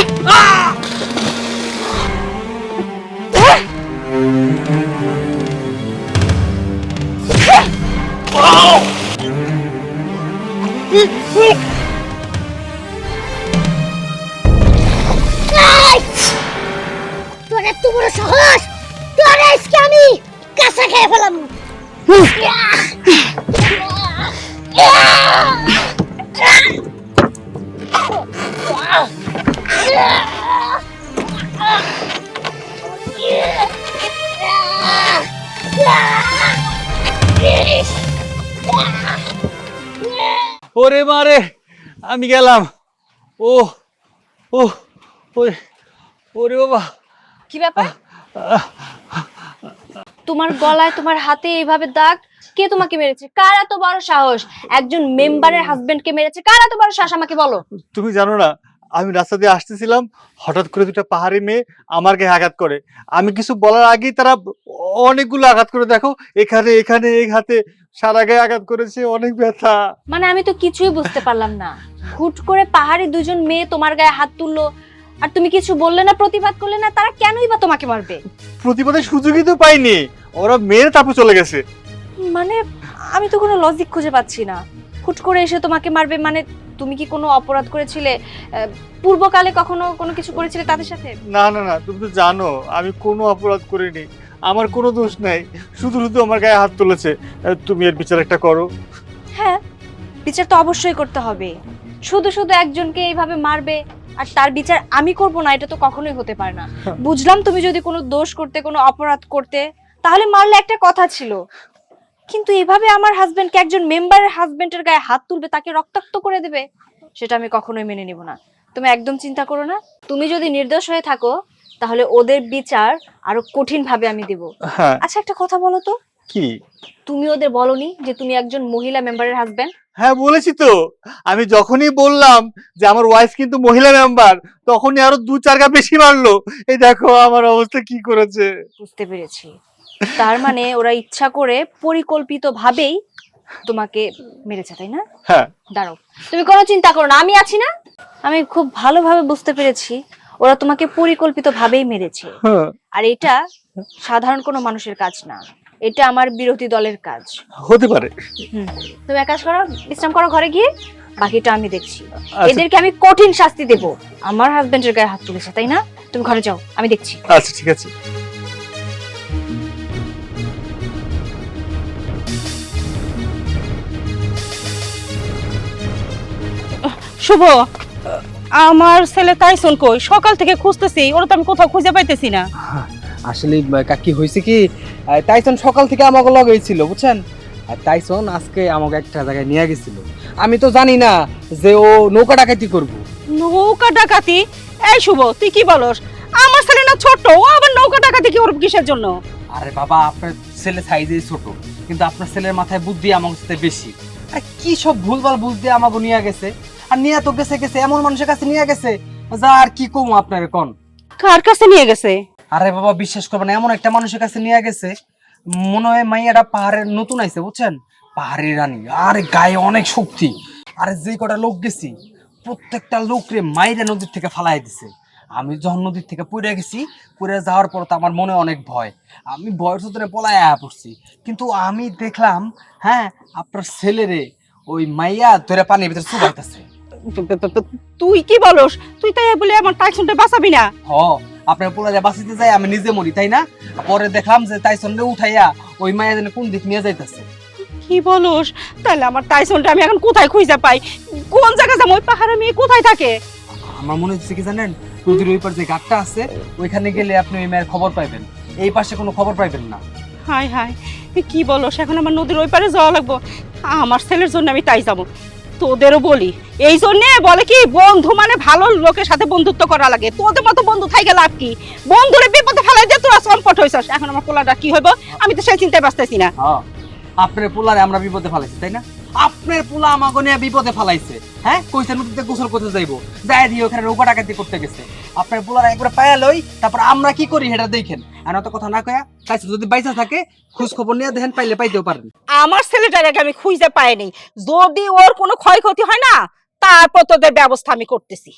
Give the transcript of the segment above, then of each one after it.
তোর আমি গেলাম। ও ও ওরে ওরে বাবা। কি ব্যাপার? তোমার গলায় তোমার হাতে এইভাবে দাগ? কে তোমাকে মেরেছে? কার এত বড় সাহস? একজন মেম্বারের হাজবেন্ডকে মেরেছে। কার এত বড় সাহস? আমাকে বলো। তুমি জানো না আমি রাস্তা দিয়ে আসতেছিলাম হঠাৎ করে দুটা পাহাড়ি মেয়ে আমার গায়ে আঘাত করে। আমি কিছু বলার আগেই তারা অনেকগুলো আঘাত করে দেখো এখানে এখানে এই হাতে সারা গায়ে আঘাত করেছে অনেক ব্যথা। মানে আমি তো কিছুই বুঝতে পারলাম না। হুট করে পাহাড়ি দুজন মেয়ে তোমার গায়ে হাত তুললো আর তুমি কিছু বললে না প্রতিবাদ করলে না তারা কেনই বা তোমাকে মারবে? প্রতিবাদের সুযোগই তো পাইনি ওরা মেরে তারপর চলে গেছে। মানে আমি তো কোনো লজিক খুঁজে পাচ্ছি না। হুট করে এসে তোমাকে মারবে মানে তুমি কি কোনো অপরাধ করেছিলে? পূর্বকালে কখনো কোনো কিছু করেছিলে তাদের সাথে? না না না তুমি তো জানো আমি কোনো অপরাধ করিনি। আমার কোনো দোষ নাই শুধু শুধু আমার গায়ে হাত তুলেছে। তুমি এর বিচার একটা করো। হ্যাঁ বিচার তো অবশ্যই করতে হবে। শুধু শুধু একজনকে এইভাবে মারবে আর তার বিচার আমি করব না এটা তো কখনোই হতে পারে না। বুঝলাম তুমি যদি কোনো দোষ করতে কোনো অপরাধ করতে তাহলে মারলে একটা কথা ছিল। কিন্তু এভাবে আমার হাজবেন্ডকে একজন মেম্বারের হাজবেন্ডের গায়ে হাত তুলবে তাকে রক্তাক্ত করে দেবে? সেটা আমি কখনোই মেনে নিব না। তুমি একদম চিন্তা করো না। তুমি যদি নির্দোষ হয়ে থাকো তাহলে ওদের বিচার আরও কঠিন ভাবে আমি দেব। হ্যাঁ। আচ্ছা একটা কথা বলো তো। কি? তুমি ওদের বলনি যে তুমি একজন মহিলা মেম্বারের হাজবেন্ড হ্যাঁ বলেছি তো। আমি যখনই বললাম যে আমার ওয়াইফ কিন্তু মহিলা মেম্বার তখনই আরও দু চার গা বেশি মারলো। এই দেখো আমার অবস্থা কি করেছে। বুঝতে পেরেছি। তার মানে ওরা ইচ্ছা করে পরিকল্পিত ভাবেই তোমাকে মেরেছে তাই না? হ্যাঁ। দাঁড়াও। তুমি কোনো চিন্তা করো না আমি আছি না? আমি খুব ভালোভাবে বুঝতে পেরেছি ওরা তোমাকে পরিকল্পিত ভাবেই মেরেছে। হ্যাঁ, আর এটা সাধারণ কোনো মানুষের কাজ না। এটা আমার বিরোধী দলের কাজ। হতে পারে। তুমি এক কাজ করো বিশ্রাম করো ঘরে গিয়ে বাকিটা আমি দেখছি। আচ্ছা। এদেরকে আমি কঠিন শাস্তি দেব। আমার হাজবেন্ডের গায়ে হাত তুলেছে তাই না? তুমি ঘরে যাও আমি দেখছি। আচ্ছা ঠিক আছে। শুভ আমার ছেলে তাইসন কই? সকাল থেকে খুঁজতেছি ওরা তো আমি কোথাও খুঁজে পাইতেছি না। আসলে কাকি হয়েছে কি আহ, টাইসন সকাল থেকে আমাকে লগেই ছিল বুঝছেন? আর টাইসন আজকে আমাকে একটা জায়গায় নিয়ে গেছিল। আমি তো জানি না যে ও নৌকা ডাকাতি করব। নৌকা ডাকাতি? এই শুভ তুই কি বলস? আমার ছেলে না ছোট ও আবার নৌকা ডাকাতি কি ওর কিসের জন্য? আরে বাবা আপনার ছেলে সাইজে ছোট কিন্তু আপনার ছেলের মাথায় বুদ্ধি আমার সাথে বেশি। আর কি সব ভুলভাল বুদ্ধি আমাকে নিয়ে গেছে? আর নিয়ে তো গেছে গেছে এমন মানুষের কাছে নিয়ে গেছে যা আর কি কম আপনার কোন? কার কাছে নিয়ে গেছে? আরে বাবা বিশ্বাস করবেন না, এমন একটা মানুষের কাছে নিয়ে গেছে মনে হয় মাইয়াটা পাহাড়ের নতুন আইছে বুঝছেন? পাহাড়ের রানী আর গায়ে অনেক শক্তি। আরে যে কটা লোক গেছি প্রত্যেকটা লোকরে মাইরা নদীর থেকে ফালাই দিছে। আমি যখন নদীর থেকে পড়ে গেছি পড়ে যাওয়ার পর তো আমার মনে অনেক ভয়। আমি ভয়ের সূত্রে পলায় আয়া পড়ছি। কিন্তু আমি দেখলাম হ্যাঁ আপনার ছেলেরে ওই মাইয়া ধরে পানির ভিতরে চুবাইতেছে। তুই কি বলস? তুই তাই বলে আমার টাইসনটা বাঁচাবি না। হ আপনার পোলারে বাঁচিতে যাই আমি নিজে মরি তাই না? পরে দেখলাম যে টাইসনরে উঠাইয়া ওই মায়া যেন কোন দিক নিয়ে যাইতেছে। কি বলস? তাহলে আমার টাইসনটা আমি এখন কোথায় খুঁজে পাই? কোন জায়গা যাব? ওই পাহাড়ে মেয়ে কোথায় থাকে? আমার মনে হচ্ছে কি জানেন? নদীর ওই পার যে ঘাটটা আছে ওইখানে গেলে আপনি ওই মায়ের খবর পাইবেন। এই পাশে কোনো খবর পাইবেন না। হাই হাই কি বলস? এখন আমার নদীর ওই পারে যাওয়া লাগবো। আমার ছেলের জন্য আমি তাই যাব। তোদেরও বলি। এই জন্যে বলে কি, বন্ধু মানে ভালো লোকের সাথে বন্ধুত্ব করা লাগে। তোদের মতো বন্ধু থাইকে লাভ কি? বন্ধুরে বিপদে ফেলাই দিয়ে তোরা সংকট হয়েছিস এখন আমার পোলাটা কি হইব? আমি তো সেই চিন্তায় বাঁচতেছি না। হ্যাঁ। আপনার পোলারে আমরা বিপদে ফেলাইছি, তাই না? আপনার পোলা আমাকে নিয়ে বিপদে ফেলাইছে। হ্যাঁ? কইছে নদীতে গোসল করতে যাইবো। যাই দিয়ে ওখানে নৌকা ডাকাতি করতে গেছে। আপনার পোলার একবার পায়া লই, তারপর আমরা কি করি সেটা দেখেন। আর অত কথা না কয়া তাই যদি বাইসা থাকে খোঁজ খবর নিয়ে দেখেন, পাইলে পাইতেও পারেন। আমার ছেলেটাকে আমি খুঁজে পাইনি যদি ওর কোনো ক্ষয়ক্ষতি হয় না, তারপর তোদের ব্যবস্থা আমি করতেছি।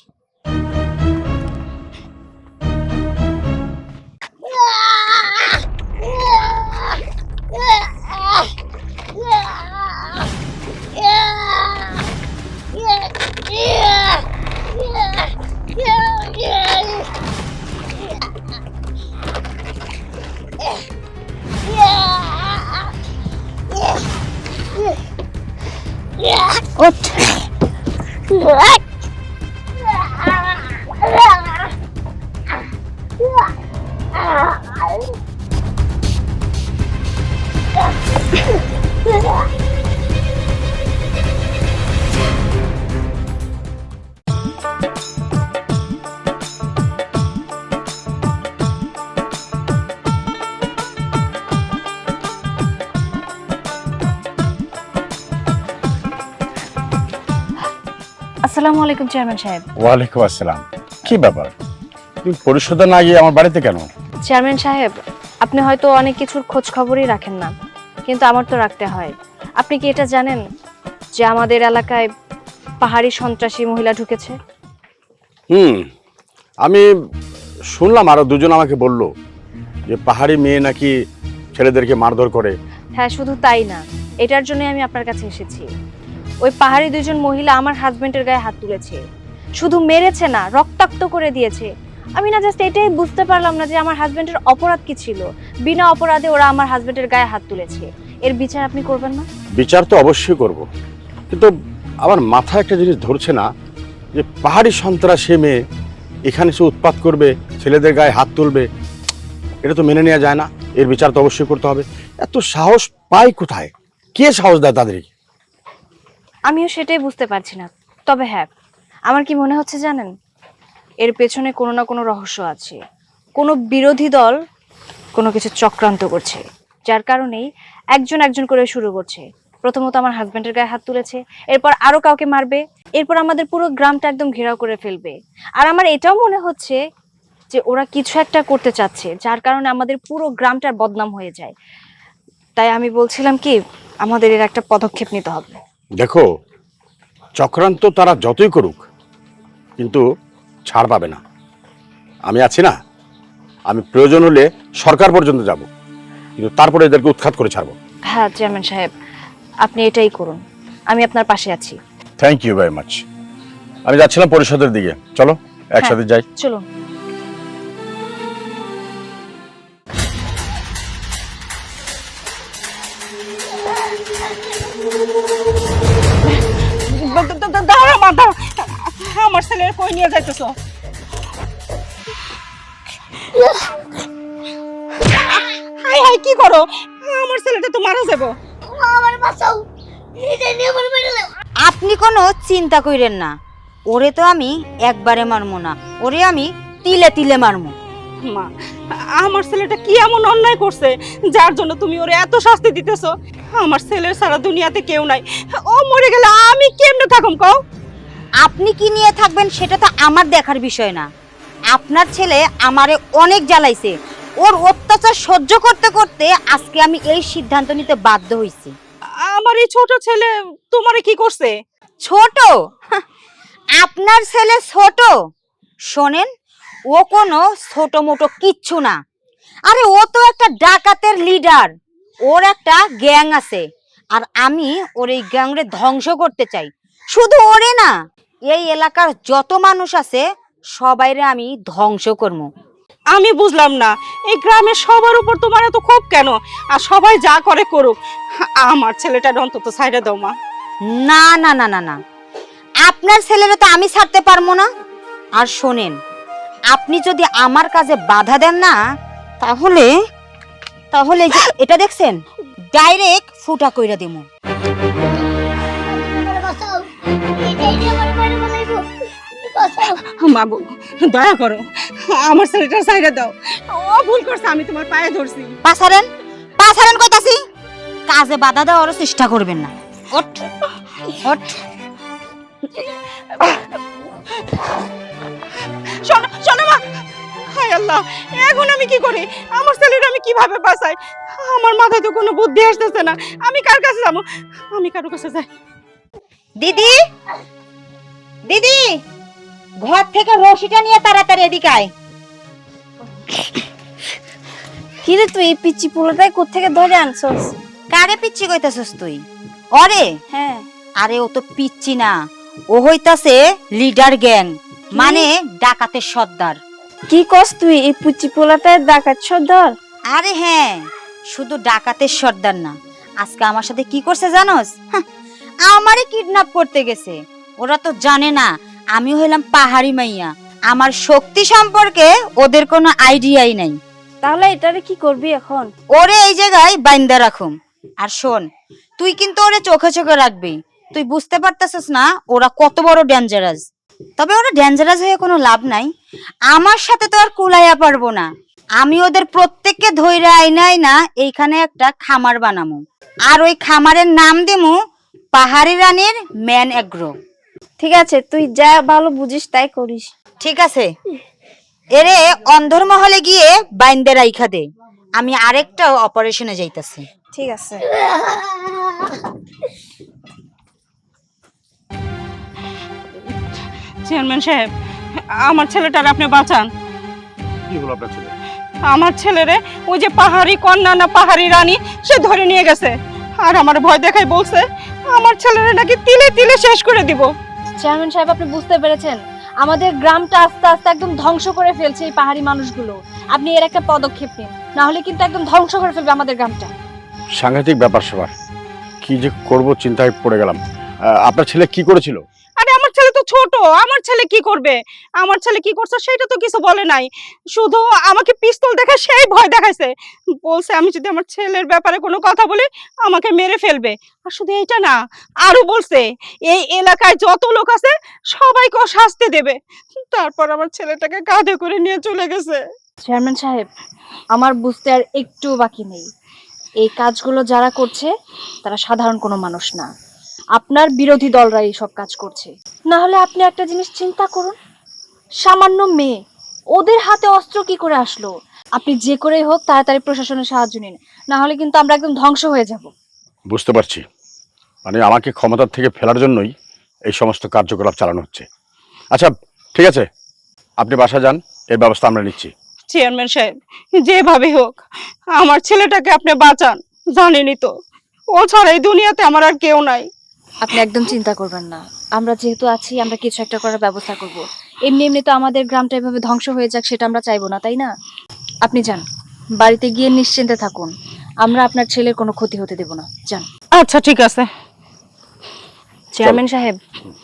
আসসালামু আলাইকুম চেয়ারম্যান সাহেব। ওয়ালাইকুম আসসালাম। কি ব্যাপার? তুমি পরিশোধন না গিয়ে আমার বাড়িতে কেন? চেয়ারম্যান সাহেব আপনি হয়তো অনেক কিছুর খোঁজ খবরই রাখেন না কিন্তু আমার তো রাখতে হয়। আপনি কি এটা জানেন যে আমাদের এলাকায় পাহাড়ি সন্ত্রাসী মহিলা ঢুকেছে? হুম আমি শুনলাম আরও দুজন আমাকে বলল যে পাহাড়ি মেয়ে নাকি ছেলেদেরকে মারধর করে। হ্যাঁ শুধু তাই না এটার জন্যই আমি আপনার কাছে এসেছি। ওই পাহাড়ি দুজন মহিলা আমার হাজবেন্ডের গায়ে হাত তুলেছে। শুধু মেরেছে না, রক্তাক্ত করে দিয়েছে। আমি না জাস্ট এটাই বুঝতে পারলাম না যে আমার হাজবেন্ডের অপরাধ কি ছিল। বিনা অপরাধে ওরা আমার হাজবেন্ডের গায়ে হাত তুলেছে। এর বিচার আপনি করবেন না? বিচার তো অবশ্যই করব। কিন্তু আমার মাথায় একটা জিনিস ধরছে না যে পাহাড়ি সন্ত্রাসী মেয়ে এখানে সে উৎপাত করবে, ছেলেদের গায়ে হাত তুলবে, এটা তো মেনে নেওয়া যায় না। এর বিচার তো অবশ্যই করতে হবে। এত সাহস পায় কোথায়? কে সাহস দেয় তাদেরকে? আমিও সেটাই বুঝতে পারছি না। তবে হ্যাঁ আমার কি মনে হচ্ছে জানেন? এর পেছনে কোনো না কোনো রহস্য আছে। কোনো বিরোধী দল কোনো কিছু চক্রান্ত করছে, যার কারণেই একজন একজন করে শুরু করছে। প্রথমত আমার হাজব্যান্ডের গায়ে হাত তুলেছে, এরপর আরও কাউকে মারবে, এরপর আমাদের পুরো গ্রামটা একদম ঘেরাও করে ফেলবে। আর আমার এটাও মনে হচ্ছে যে ওরা কিছু একটা করতে চাচ্ছে, যার কারণে আমাদের পুরো গ্রামটার বদনাম হয়ে যায়। তাই আমি বলছিলাম কি, আমাদের এর একটা পদক্ষেপ নিতে হবে। দেখো চক্রান্ত তারা যতই করুক কিন্তু ছাড় পাবে না। আমি আছি না। আমি প্রয়োজন হলে সরকার পর্যন্ত যাব। কিন্তু তারপরে এদেরকে উৎখাত করে ছাড়বো। হ্যাঁ চেয়ারম্যান সাহেব আপনি এটাই করুন। আমি আপনার পাশে আছি। থ্যাংক ইউ ভেরি মাচ আমি যাচ্ছিলাম পরিষদের দিকে। চলো একসাথে যাই। চলুন। দাঁড়া মা দাঁড়া আমার ছেলের কই নিয়ে যাইতেছ? হাই হাই কি করো? আমার ছেলেটা তো মারা যাব। আমার বাঁচাও। আপনি কোনো চিন্তা কইরেন না। ওরে তো আমি একবারে মারমু না। ওরে আমি তিলে তিলে মারমু। মা আমার ছেলেটা কি এমন অন্যায় করছে যার জন্য তুমি ওরে এত শাস্তি দিতেছো? আমার ছেলের সারা দুনিয়াতে কেউ নাই। ও মরে গেলে আমি কেমনে থাকুম কও? আপনি কি নিয়ে থাকবেন সেটা তো আমার দেখার বিষয় না। আপনার ছেলে আমারে অনেক জ্বালাইছে। ওর অত্যাচার সহ্য করতে করতে আজকে আমি এই সিদ্ধান্ত নিতে বাধ্য হইছি। আমার এই ছোট ছেলে তোমারে কি করছে? ছোট? আপনার ছেলে ছোট? শোনেন ও কোনো ছোট মোটো কিচ্ছু না। আরে ও তো একটা ডাকাতের লিডার। ওর একটা গ্যাং আছে। আর আমি ওর এই গ্যাংরে ধ্বংস করতে চাই। শুধু ওরে না এই এলাকার যত মানুষ আছে সবাইরে আমি ধ্বংস করব আমি বুঝলাম না এই গ্রামের সবার উপর তোমার এত ক্ষোভ কেন? আর সবাই যা করে করুক আমার ছেলেটা অন্তত সাইডে দাও মা। না না না না না। আপনার ছেলেরা তো আমি ছাড়তে পারব না। আর শোনেন আপনি যদি আমার কাজে বাধা দেন না তাহলে তাহলে এটা দেখছেন ডাইরেক্ট ফুটা কইরা দেবো বাবু দয়া করো আমার ছেলেটা সাইডে দাও। ও ভুল করছে আমি তোমার পায়ে ধরছি। পাসারেন পাসারেন কইতাছি কাজে বাধা দেওয়ারও চেষ্টা করবেন না। ওঠ ওঠ। শোনো শোনো মা হায় আল্লাহ এখন আমি কি করি? আমার ছেলেটা আমি কীভাবে বাঁচাই? আমার মাথায় তো কোনো বুদ্ধি আসতেছে না। আমি কার কাছে যাব? আমি কারও কাছে যাই। দিদি দিদি! ঘর থেকে রশিটা নিয়ে তাড়াতাড়ি এদিকে আয়। কি রে তুই এই পিচ্চি পোলাটাই কোত্থেকে ধরে আনছস? কারে পিচ্ছি কইতাছস তুই? অরে? হ্যাঁ। আরে ও তো পিচ্ছি না। ও হইতাছে লিডার গ্যাং মানে ডাকাতের সর্দার। কি কস তুই এই পিচ্চি পোলাটাই ডাকাত সর্দার? আরে হ্যাঁ শুধু ডাকাতের সর্দার না। আজকে আমার সাথে কি করছে জানোস? আমারে কিডন্যাপ করতে গেছে। ওরা তো জানে না আমি হইলাম পাহাড়ি মাইয়া। আমার শক্তি সম্পর্কে ওদের কোনো আইডিয়াই নাই। তাহলে এটারে কি করবি এখন? ওরে এই জায়গায় বাইন্দা রাখুম। আর শোন তুই কিন্তু ওরে চোখে চোখে রাখবি। তুই বুঝতে পারতেছিস না ওরা কত বড় ডেঞ্জারাস তবে ওরা ডেঞ্জারাস হয়ে কোনো লাভ নাই। আমার সাথে তো আর কুলাইয়া পারব না। আমি ওদের প্রত্যেককে ধৈর্য আইনাই না এইখানে একটা খামার বানামু। আর ওই খামারের নাম দিমু পাহাড়ি রানীর ম্যান এগ্রো। ঠিক আছে তুই যা ভালো বুঝিস তাই করিস। ঠিক আছে। এরে অন্ধর মহলে গিয়ে বাইন্দে রাইখা দে। আমি আরেকটা অপারেশনে যাইতাছি। ঠিক আছে। চেয়ারম্যান সাহেব আমার ছেলেটার আপনি বাঁচান। কি হলো আপনার ছেলে? আমার ছেলেরে ওই যে পাহাড়ি কন্যা না পাহাড়ি রানী সে ধরে নিয়ে গেছে। আর আমার ভয় দেখাই বলছে আমার ছেলেরে নাকি তিলে তিলে শেষ করে দিব। চেয়ারম্যান সাহেব আপনি বুঝতে পেরেছেন? আমাদের গ্রামটা আস্তে আস্তে একদম ধ্বংস করে ফেলছে এই পাহাড়ি মানুষগুলো। আপনি এর একটা পদক্ষেপ নিন না হলে কিন্তু একদম ধ্বংস করে ফেলবে আমাদের গ্রামটা। সাংঘাতিক ব্যাপার সবার। কি যে করব চিন্তায় পড়ে গেলাম। আহ, আপনার ছেলে কি করেছিল? আরে আমার ছেলে তো ছোট, আমার ছেলে কি করবে? আমার ছেলে কি করছে সেটা তো কিছু বলে নাই। শুধু আমাকে পিস্তল দেখে সেই ভয় দেখাইছে। বলছে আমি যদি আমার ছেলের ব্যাপারে কোনো কথা বলি, আমাকে মেরে ফেলবে। আর শুধু এইটা না, আরও বলছে, এই এলাকায় যত লোক আছে, সবাইকে শাস্তি দেবে। তারপর আমার ছেলেটাকে কাঁধে করে নিয়ে চলে গেছে। চেয়ারম্যান সাহেব, আমার বুঝতে আর একটু বাকি নেই। এই কাজগুলো যারা করছে, তারা সাধারণ কোনো মানুষ না। আপনার বিরোধী দলরা এই সব কাজ করছে। না হলে আপনি একটা জিনিস চিন্তা করুন। সামান্য মেয়ে ওদের হাতে অস্ত্র কি করে আসলো? আপনি যে করেই হোক তাড়াতাড়ি প্রশাসনের সাহায্য নিন। না হলে কিন্তু আমরা একদম ধ্বংস হয়ে যাব। বুঝতে পারছি। মানে আমাকে ক্ষমতার থেকে ফেলার জন্যই এই সমস্ত কার্যকলাপ চালানো হচ্ছে। আচ্ছা ঠিক আছে। আপনি বাসা যান এর ব্যবস্থা আমরা নিচ্ছি। চেয়ারম্যান সাহেব যেভাবে হোক আমার ছেলেটাকে আপনি বাঁচান। জানেনই তো ও ছাড়া এই দুনিয়াতে আমার আর কেউ নাই। আপনি একদম চিন্তা করবেন না। আমরা যেহেতু আছি আমরা কিছু একটা করার ব্যবস্থা করব। এমনি এমনি তো আমাদের গ্রামটা এভাবে ধ্বংস হয়ে যাক সেটা আমরা চাইব না তাই না? আপনি যান। বাড়িতে গিয়ে নিশ্চিন্তে থাকুন। আমরা আপনার ছেলের কোনো ক্ষতি হতে দেব না। যান। আচ্ছা ঠিক আছে। চেয়ারম্যান সাহেব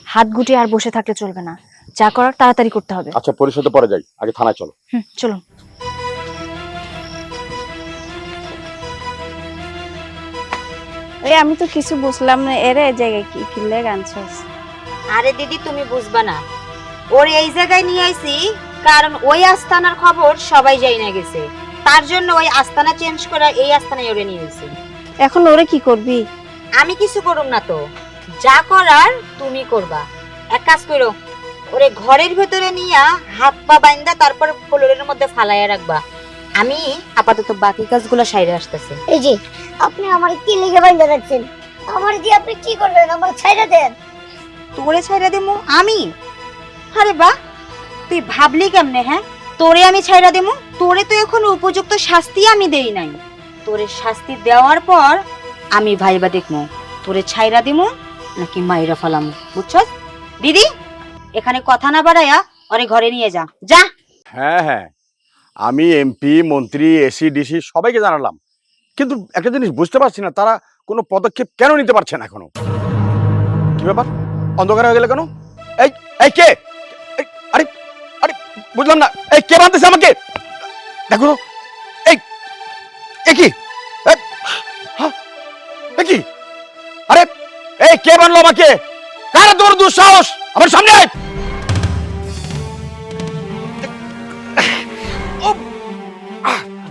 হাত গুটিয়ে আর বসে থাকলে চলবে না। যা করার তাড়াতাড়ি করতে হবে। আচ্ছা পরিষদে পরে যাই। আগে থানায় চলো। হুম চলুন। আমি তো কিছু বুঝলাম না। এরে এই জায়গায় কি কিনলে গানছস আরে দিদি তুমি বুঝবা না। ওর এই জায়গায় নিয়ে আইছি কারণ ওই আস্তানার খবর সবাই যাই না গেছে। তার জন্য ওই আস্তানা চেঞ্জ করা এই আস্তানায় ওরে নিয়ে গেছি এখন ওরে কি করবি? আমি কিছু করুম না তো। যা করার তুমি করবা। এক কাজ করো ওরে ঘরের ভেতরে নিয়া হাত পা বাইন্দা তারপর ফ্লোরের মধ্যে ফালাইয়া রাখবা। আমি আপাতত বাকি কাজগুলো সাইরে আসতেছে। এই যে আপনি আমার কি লিখে বাইন্ধে রাখছেন? আমার দিয়ে আপনি কি করবেন? আমার ছাইড়া দেন। তোরে ছাইরা দেমু আমি? আরে বাহ তুই ভাবলি কেমনে হ্যাঁ? তোরে আমি ছাইরা দেমু? তোরে তো এখন উপযুক্ত শাস্তি আমি দেই নাই। তোরে শাস্তি দেওয়ার পর আমি ভাইবা দেখমু। তোরে ছাইরা দিমু নাকি মাইরা ফেলামু বুঝছস? দিদি এখানে কথা না বাড়াইয়া ওরে ঘরে নিয়ে যা। যা। হ্যাঁ হ্যাঁ। আমি এমপি মন্ত্রী এসি ডিসি সবাইকে জানালাম। কিন্তু একটা জিনিস বুঝতে পারছি না তারা কোনো পদক্ষেপ কেন নিতে পারছে না এখনও? কি ব্যাপার? অন্ধকার হয়ে গেলে কেন? এই এই কে? আরে আরে বুঝলাম না। এই কে বাঁধতেছে আমাকে? দেখো এই হ্যাঁ, কি? আরে এই কে বানলো আমাকে? কারা তোর দুঃসাহস? আমার সামনে আয়!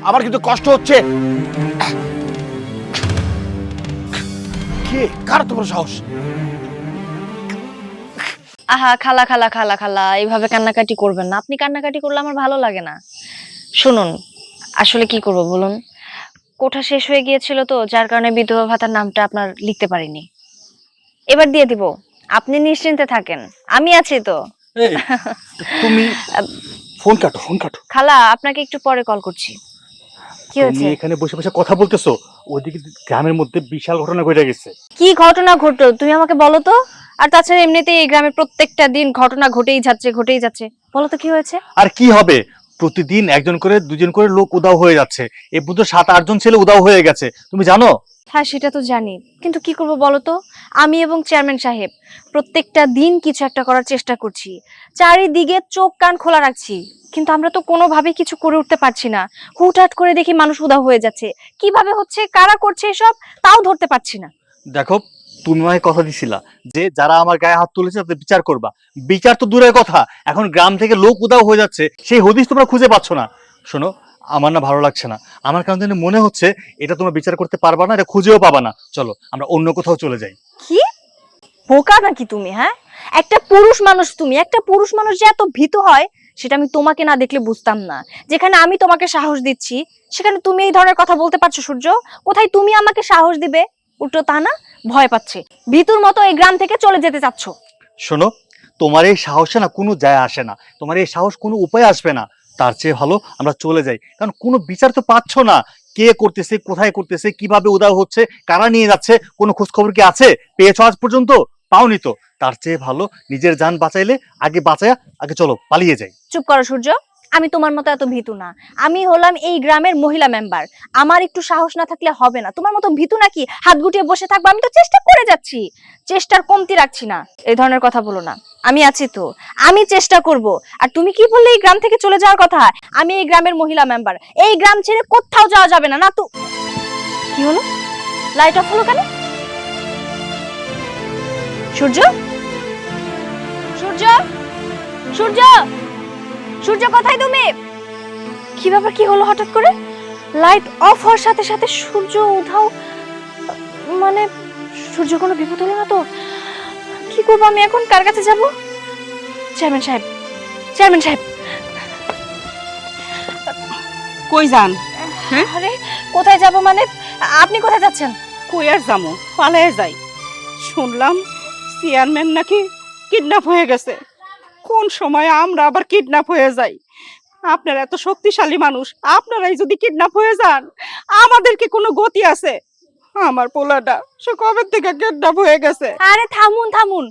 আমার কিন্তু কষ্ট হচ্ছে। কে? কার তোমার সাহস? আহা খালা খালা খালা খালা এইভাবে কান্নাকাটি করবেন না। আপনি কান্নাকাটি করলে আমার ভালো লাগে না। শুনুন আসলে কি করব বলুন? কোঠা শেষ হয়ে গিয়েছিল তো যার কারণে বিধবা ভাতার নামটা আপনার লিখতে পারিনি। এবার দিয়ে দিব। আপনি নিশ্চিন্তে থাকেন। আমি আছি তো। তুমি ফোন কাটো ফোন কাটো। খালা আপনাকে একটু পরে কল করছি। কি হয়েছে? এখানে বসে বসে কথা বলতেছো ওইদিকে গ্রামের মধ্যে বিশাল ঘটনা ঘটে গেছে। কি ঘটনা ঘটলো? তুমি আমাকে বলো তো। আর তাছাড়া এমনিতেই এই গ্রামে প্রত্যেকটা দিন ঘটনা ঘটেই যাচ্ছে ঘটেই যাচ্ছে। বলো তো কি হয়েছে? আর কি হবে? প্রতিদিন একজন করে দুজন করে লোক উদাও হয়ে যাচ্ছে। এ পর্যন্ত সাত আটজন ছেলে উদাও হয়ে গেছে। তুমি জানো? হ্যাঁ সেটা তো জানি। কিন্তু কি করব বলো তো? আমি এবং চেয়ারম্যান সাহেব, প্রত্যেকটা দিন কিছু একটা করার চেষ্টা করছি। চারিদিকে চোখ কান খোলা রাখছি। কিন্তু আমরা তো কোনোভাবেই কিছু করে উঠতে পারছি না। হুটহাট করে দেখি মানুষ উদাও হয়ে যাচ্ছে। কীভাবে হচ্ছে, কারা করছে এসব, তাও ধরতে পারছি না। দেখো তুমি আমাকে কথা দিছিলা যে যারা আমার গায়ে হাত তুলেছে তাদের বিচার করবা। বিচার তো দূরের কথা। এখন গ্রাম থেকে লোক উদাও হয়ে যাচ্ছে। সেই হদিস তোমরা খুঁজে পাচ্ছ না। শোনো আমার না ভালো লাগছে না। আমার কারণ যেন মনে হচ্ছে এটা তোমরা বিচার করতে পারবা না এটা খুঁজেও পাবা না। চলো আমরা অন্য কোথাও চলে যাই। কি? বোকা নাকি তুমি হ্যাঁ? একটা পুরুষ মানুষ তুমি একটা পুরুষ মানুষ যে এত ভীত হয় সেটা আমি তোমাকে না দেখলে বুঝতাম না। যেখানে আমি তোমাকে সাহস দিচ্ছি সেখানে তুমি এই ধরনের কথা বলতে পারছ সূর্য? কোথায় তুমি আমাকে সাহস দিবে? উল্টো তা না ভয় পাচ্ছে। ভীতুর মতো এই গ্রাম থেকে চলে যেতে চাচ্ছ। শোনো তোমার এই সাহসে না কোনো যায় আসে না। তোমার এই সাহস কোনো উপায় আসবে না। তার চেয়ে ভালো আমরা চলে যাই। কারণ কোনো বিচার তো পাচ্ছ না। কে করতেছে, কোথায় করতেছে, কীভাবে উদাও হচ্ছে, কারা নিয়ে যাচ্ছে, কোনো খোঁজখবর কি আছে? পেয়েছ আজ পর্যন্ত? পাওনি তো। তার চেয়ে ভালো নিজের যান বাঁচাইলে, আগে বাঁচায়া, আগে চলো, পালিয়ে যাই। চুপ করো সূর্য। আমি তোমার মতো এত ভীতু না। আমি হলাম এই গ্রামের মহিলা মেম্বার আমার একটু সাহস না থাকলে হবে না। তোমার মতো ভীতু নাকি হাত গুটিয়ে বসে থাকব? আমি তো চেষ্টা করে যাচ্ছি। চেষ্টার কমতি রাখছি না। এই ধরনের কথা বলো না। আমি আছি তো। আমি চেষ্টা করব। আর তুমি কি বললে এই গ্রাম থেকে চলে যাওয়ার কথা? আমি এই গ্রামের মহিলা মেম্বার এই গ্রাম ছেড়ে কোথাও যাওয়া যাবে না। না তো কি হলো? লাইট অফ হলো কেন? সূর্য? সূর্য? সূর্য! সূর্য কোথায় তুমি? কি ব্যাপার কি হলো হঠাৎ করে? লাইট অফ হওয়ার সাথে সাথে সূর্য উধাও মানে সূর্য কোনো বিপদ হলো না তো? কি করব আমি এখন? কার কাছে যাব? চেয়ারম্যান সাহেব চেয়ারম্যান সাহেব। কই যান? হ্যাঁ? আরে কোথায় যাব মানে? আপনি কোথায় যাচ্ছেন? কই আর যাব? পালায়ে যাই। শুনলাম চেয়ারম্যান নাকি কিডন্যাপ হয়ে গেছে। কোন সময় আমরা আবার কিডন্যাপ হয়ে যাই? আপনারা এত শক্তিশালী মানুষ, আপনারাই যদি কিডন্যাপ হয়ে যান, আমাদের কি কোনো গতি আছে? আমার পোলাটা, সে কবে থেকে কিডন্যাপ হয়ে গেছে? আরে থামুন থামুন।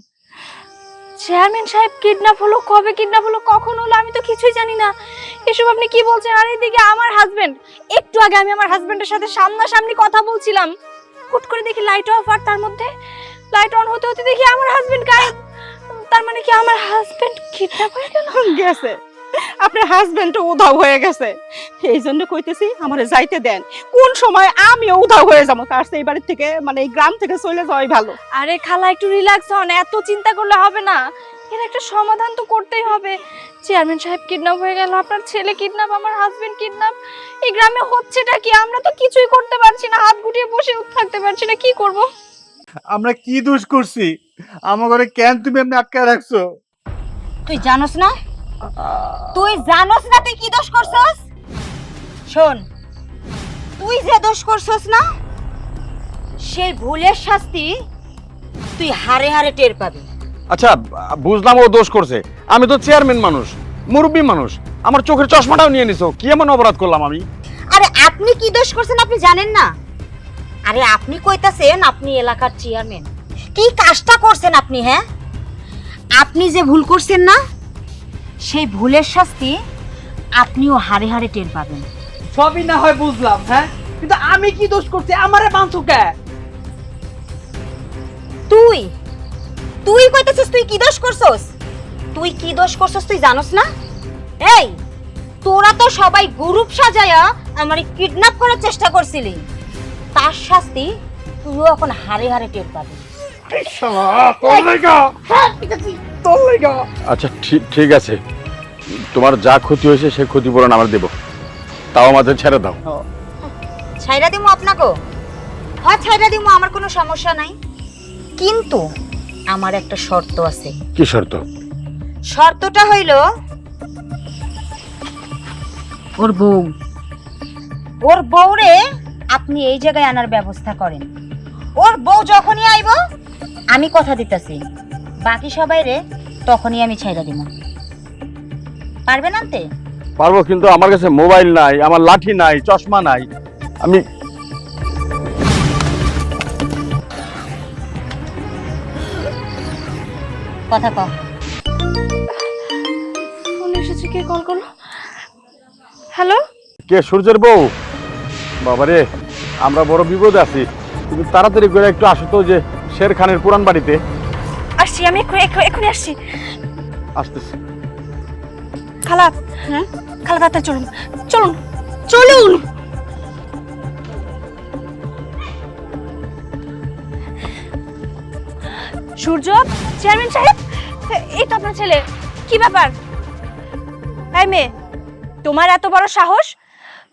চেয়ারম্যান সাহেব কিডন্যাপ হলো, কবে কিডন্যাপ হলো, কখন হলো, আমি তো কিছুই জানি না। এসব আপনি কি বলছেন? আর এদিকে আমার হাজবেন্ড একটু আগে আমি আমার হাজবেন্ডের সাথে সামনাসামনি কথা বলছিলাম। হুট করে দেখি লাইট অফ আর তার মধ্যে লাইট অন হতে হতে দেখি আমার হাজবেন্ড গায়েব তার মানে কি আমার হাজবেন্ড কিডন্যাপ হয়ে গেল? গেছে। আপনার হাজবেন্ড উধাও হয়ে গেছে। এই জন্য কইতেছি আমারে যাইতে দেন। কোন সময় আমিও উধাও হয়ে যাব তার সেই বাড়ির থেকে মানে এই গ্রাম থেকে চলে যাওয়াই ভালো। আরে খালা একটু রিল্যাক্স হন এত চিন্তা করলে হবে না। এর একটা সমাধান তো করতেই হবে। চেয়ারম্যান সাহেব কিডন্যাপ হয়ে গেল আপনার ছেলে কিডন্যাপ আমার হাজবেন্ড কিডন্যাপ এই গ্রামে হচ্ছেটা কি? আমরা তো কিছুই করতে পারছি না হাত গুটিয়ে বসে থাকতে পারছি না কি করব? আমরা কি দোষ করছি? আমার ঘরে কেন তুমি এমনি আটকে রাখছো? তুই জানোস না? তুই জানোস না তুই কি দোষ করছস? শোন তুই যে দোষ করছস না সেই ভুলের শাস্তি তুই হারে হারে টের পাবি। আচ্ছা বুঝলাম ও দোষ করছে। আমি তো চেয়ারম্যান মানুষ মুরব্বী মানুষ। আমার চোখের চশমাটাও নিয়ে নিছো। কি এমন অপরাধ করলাম আমি? আরে আপনি কি দোষ করছেন আপনি জানেন না? আরে আপনি কইতাছেন আপনি এলাকার চেয়ারম্যান কি কাজটা করছেন আপনি হ্যাঁ? আপনি যে ভুল করছেন না সেই ভুলের শাস্তি আপনিও হারে হারে টের পাবেন। সবই না হয় বুঝলাম হ্যাঁ? কিন্তু আমি কি দোষ করছি? আমারে বাঁধছো কে? তুই? তুই কইতেছিস তুই কি দোষ করছস? তুই কি দোষ করছস তুই জানোস না? এই তোরা তো সবাই গ্রুপ সাজায়া আমারে কিডন্যাপ করার চেষ্টা করছিলি। তার শাস্তি তুইও এখন হারে হারে টের পাবি। আচ্ছা ঠিক ঠিক আছে। তোমার যা ক্ষতি হয়েছে সে ক্ষতিপূরণ আমরা দেব। তাও আমাদের ছেড়ে দাও। ছাইরা দিমু আপনাকে হয় ছাইরা দিমু আমার কোনো সমস্যা নাই। কিন্তু আমার একটা শর্ত আছে। কি শর্ত? শর্তটা হইল ওর বউ। ওর বউরে আপনি এই জায়গায় আনার ব্যবস্থা করেন। ওর বউ যখনই আইব আমি কথা দিতেছি। বাকি সবাই রে তখনই আমি ছাইরা দিব পারবেন আনতে? পারব কিন্তু আমার কাছে মোবাইল নাই আমার লাঠি নাই চশমা নাই। আমি কথা কও ফোন এসেছে কে? কল করল? হ্যালো? কে? সূর্যের বউ? বাবারে আমরা বড় বিপদে আছি। তুমি তাড়াতাড়ি করে একটু আসো তো যে শের খানের পুরান বাড়িতে। আসছি আমি এক্ষুনি আসছি। আসতেছি। খালা হ্যাঁ? খালা তাড়াতাড়ি চলুন। চলুন চলুন! সূর্য চেয়ারম্যান সাহেব এই তো আপনার ছেলে। কি ব্যাপার? এই মেয়ে তোমার এত বড় সাহস?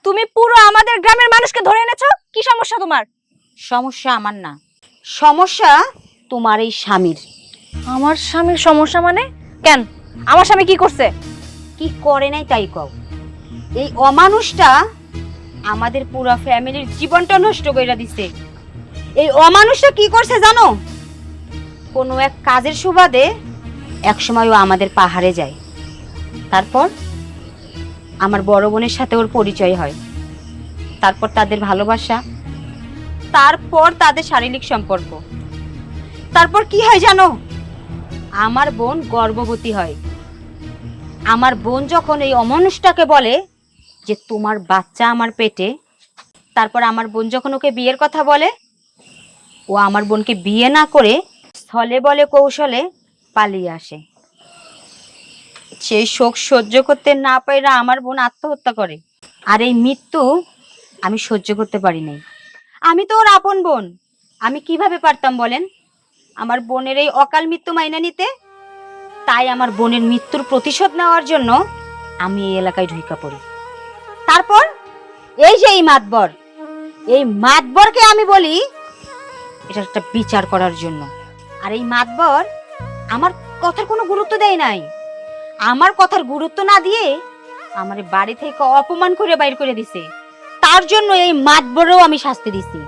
তুমি পুরো আমাদের গ্রামের মানুষকে ধরে এনেছো? কি সমস্যা তোমার? সমস্যা আমার না। সমস্যা তোমার এই স্বামীর। আমার স্বামীর সমস্যা মানে? কেন? আমার স্বামী কি করছে? কি করে নাই তাই কও। এই অমানুষটা আমাদের পুরো ফ্যামিলির জীবনটা নষ্ট করে দিছে। এই অমানুষটা কি করছে জানো? কোনো এক কাজের সুবাদে একসময় ও আমাদের পাহাড়ে যায়। তারপর আমার বড় বোনের সাথে ওর পরিচয় হয়। তারপর তাদের ভালোবাসা। তারপর তাদের শারীরিক সম্পর্ক। তারপর কি হয় জানো? আমার বোন গর্ভবতী হয়। আমার বোন যখন এই অমানুষটাকে বলে যে, তোমার বাচ্চা আমার পেটে। তারপর আমার বোন যখন ওকে বিয়ের কথা বলে, ও আমার বোনকে বিয়ে না করে স্থলে বলে কৌশলে পালিয়ে আসে। সেই শোক সহ্য করতে না পাইরা আমার বোন আত্মহত্যা করে। আর এই মৃত্যু আমি সহ্য করতে পারি নাই। আমি তো ওর আপন বোন। আমি কীভাবে পারতাম বলেন? আমার বোনের এই অকাল মৃত্যু মাইনা নিতে, তাই আমার বোনের মৃত্যুর প্রতিশোধ নেওয়ার জন্য আমি এই এলাকায় ঢুকা পড়ি। তারপর এই যে এই মাতবর, এই মাতবরকে আমি বলি, এটা একটা বিচার করার জন্য। আর এই মাতবর আমার কথার কোনো গুরুত্ব দেয় নাই। আমার কথার গুরুত্ব না দিয়ে আমার বাড়ি থেকে অপমান করে বাইর করে দিছে। তার জন্য এই মাতবরেও আমি শাস্তি দিছি।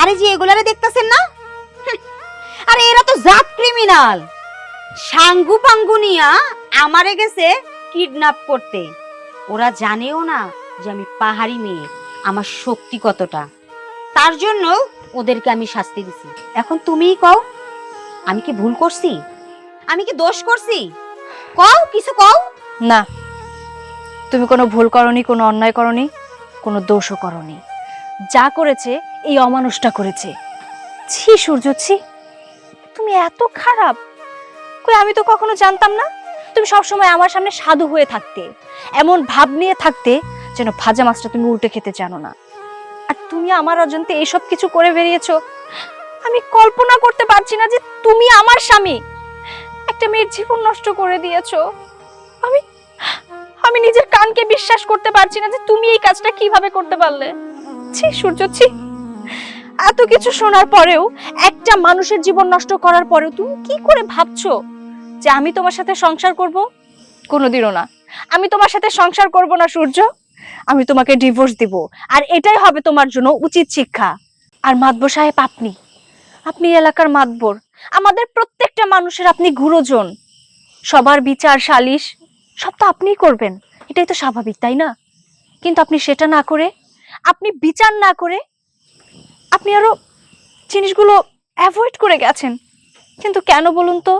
আরে যে এগুলারে দেখতেছেন না? আরে এরা তো জাত ক্রিমিনাল সাঙ্গু পাঙ্গু নিয়া আমারে গেছে কিডন্যাপ করতে। ওরা জানেও না যে আমি পাহাড়ি মেয়ে, আমার শক্তি কতটা। তার জন্য ওদেরকে আমি শাস্তি দিছি। এখন তুমিই কও, আমি কি ভুল করছি? আমি কি দোষ করছি? কও, কিছু কও? না, তুমি কোনো ভুল করনি, কোনো অন্যায় করনি, কোনো দোষও করনি। যা করেছে, এই অমানুষটা করেছে। ছি, সূর্য, ছি, তুমি এত খারাপ। কই, আমি তো কখনো জানতাম না। তুমি সবসময় আমার সামনে সাধু হয়ে থাকতে, এমন ভাব নিয়ে থাকতে যেন ভাজা মাছটা তুমি উল্টে খেতে জানো না। আর তুমি আমার অজান্তে এইসব কিছু করে বেরিয়েছো। আমি কল্পনা করতে পারছি না যে তুমি আমার স্বামী। একটা মেয়ের জীবন নষ্ট করে দিয়েছ। আমি আমি নিজের কানকে বিশ্বাস করতে পারছি না যে তুমি এই কাজটা কীভাবে করতে পারলে। ছি, সূর্য, ছি। এত কিছু শোনার পরেও, একটা মানুষের জীবন নষ্ট করার পরেও তুমি কি করে ভাবছ যে আমি তোমার সাথে সংসার করব? কোনোদিনও না। আমি তোমার সাথে সংসার করব না, সূর্য। আমি তোমাকে ডিভোর্স দিব। আর এটাই হবে তোমার জন্য উচিত শিক্ষা। আর মাতবর সাহেব আপনি। আপনি এলাকার মাতবর। আমাদের প্রত্যেকটা মানুষের আপনি গুরুজন। সবার বিচার, সালিশ, সব তো আপনিই করবেন। এটাই তো স্বাভাবিক, তাই না? কিন্তু আপনি সেটা না করে, আপনি বিচার না করে, আপনি আরও জিনিসগুলো অ্যাভয়েড করে গেছেন। কিন্তু কেন বলুন তো?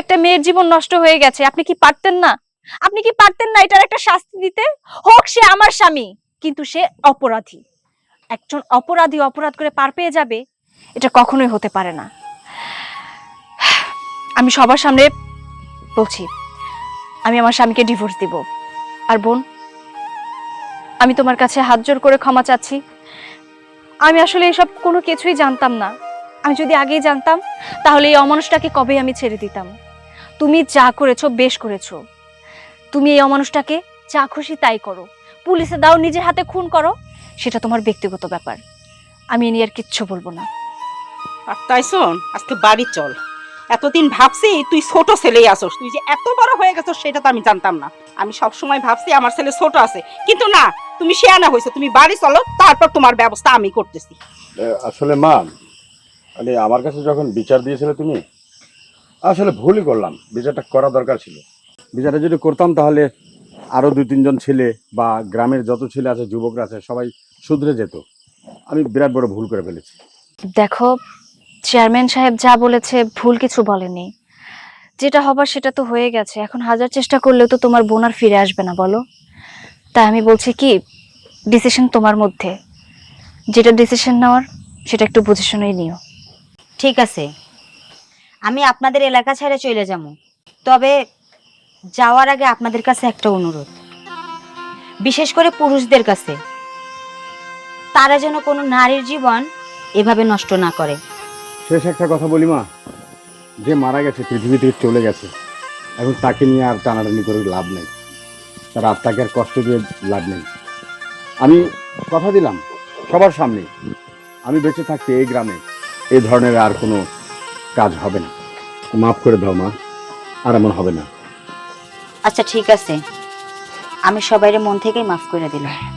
একটা মেয়ের জীবন নষ্ট হয়ে গেছে, আপনি কি পারতেন না? আপনি কি পারতেন না এটার একটা শাস্তি দিতে? হোক, সে আমার স্বামী, কিন্তু সে অপরাধী। একজন অপরাধী অপরাধ করে পার পেয়ে যাবে, এটা কখনোই হতে পারে না। আমি সবার সামনে বলছি, আমি আমার স্বামীকে ডিভোর্স দিব। আর বোন, আমি তোমার কাছে হাত জোর করে ক্ষমা চাচ্ছি। আমি আসলে এসব কোনো কিছুই জানতাম না। আমি যদি আগেই জানতাম, তাহলে এই অমানুষটাকে কবে আমি ছেড়ে দিতাম? তুমি যা করেছ, বেশ করেছ। তুমি এই অমানুষটাকে যা খুশি তাই করো। পুলিশে দাও, নিজের হাতে খুন করো, সেটা তোমার ব্যক্তিগত ব্যাপার। আমি এ নিয়ে আর কিচ্ছু বলব না। আর তাই শোন আজকে বাড়ি চল। এতদিন ভাবছি তুই ছোট ছেলেই আসোস। তুই যে এত বড় হয়ে গেছিস সেটা তো আমি জানতাম না। আমি সব সময় ভাবছি আমার ছেলে ছোট আছে। কিন্তু না তুমি শেয়ানা হয়েছে তুমি বাড়ি চলো তারপর তোমার ব্যবস্থা আমি করতেছি। আসলে মা মানে আমার কাছে যখন বিচার দিয়েছিলে তুমি আসলে ভুলই করলাম। বিচারটা করা দরকার ছিল। বিচারটা যদি করতাম তাহলে আরও দুই তিনজন ছেলে বা গ্রামের যত ছেলে আছে যুবকরা আছে সবাই শুধরে যেত। আমি বিরাট বড় ভুল করে ফেলেছি। দেখো চেয়ারম্যান সাহেব যা বলেছে ভুল কিছু বলেনি। যেটা হবার সেটা তো হয়ে গেছে। এখন হাজার চেষ্টা করলেও তো তোমার বোন আর ফিরে আসবে না, বলো। তাই আমি বলছি কি ডিসিশন তোমার মধ্যে। যেটা ডিসিশন নেওয়ার, সেটা একটু বুঝে শুনেই নিও। ঠিক আছে। আমি আপনাদের এলাকা ছেড়ে চলে যাব। তবে যাওয়ার আগে আপনাদের কাছে একটা অনুরোধ। বিশেষ করে পুরুষদের কাছে। তারা যেন কোনো নারীর জীবন এভাবে নষ্ট না করে। শেষ একটা কথা বলি, মা। যে মারা গেছে, পৃথিবী থেকে চলে গেছে, এখন তাকে নিয়ে আর টানাটানি করে লাভ নেই। তার আত্মাকে আর কষ্ট দিয়ে লাভ নেই। আমি কথা দিলাম সবার সামনে। আমি বেঁচে থাকতে এই গ্রামে এই ধরনের আর কোনো কাজ হবে না। মাফ করে দাও, মা। আর এমন হবে না। আচ্ছা ঠিক আছে। আমি সবাইরে মন থেকেই মাফ করে দিলাম।